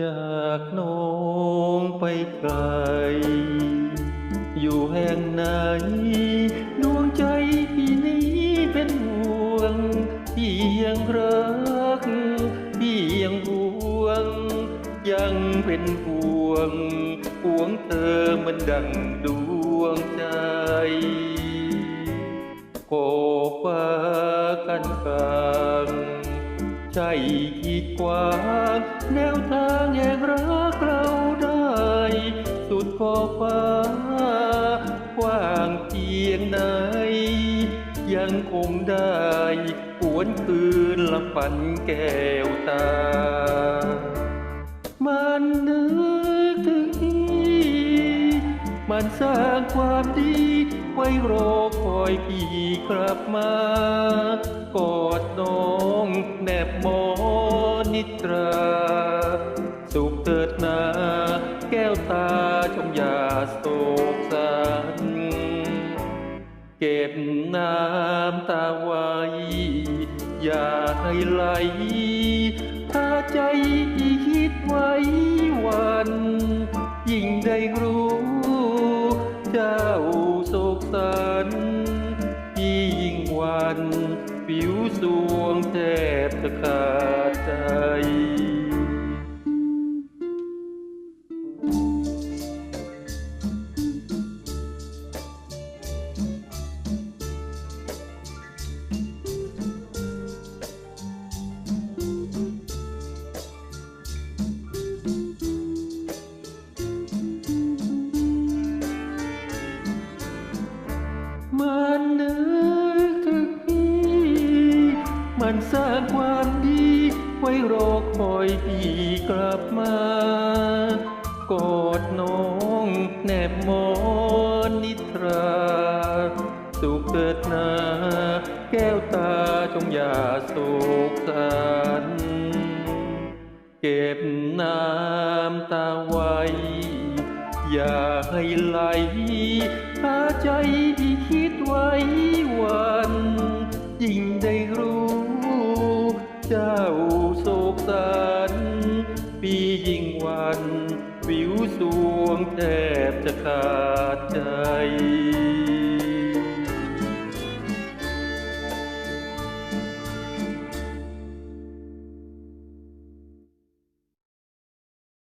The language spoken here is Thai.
จากน้องไปไกล อยู่แห่งไหน ดวงใจพี่นี้เป็นห่วง พี่ยังรัก พี่ยังห่วง ยังเป็นห่วงห่วงเธอมันดังดวงใจโกฟ้ากันกลา ใจขีดขวางแนวทางแห่งรักเราได้ สุดขอบฟ้ากว้างเพียงไหนยังคงได้หวนคืนละฝันแก้วตา มันนึกถึงพี่ มันสร้างความดี ไว้รอคอยพี่กลับมากอดน้อง แนบหมอนิตรา สุขเถิดนาแก้วตาจงยาโศกสันเก็บน้ำตาไว้อย่าให้ไหลถ้าใจคิดไว้วัน ขาดใจเมันนึ มันสร้างความดี ไว้รอคอยพี่กลับมา กอดน้องแนบมอนนิทรา สุขเกิดนา แก้วตาจงอย่าโศกสันเก็บน้ำตาไว้ อย่าให้ไหลหาใจที่คิดไว้วัน ปียิ่งวัน วิวสวงแทบจะขาดใจ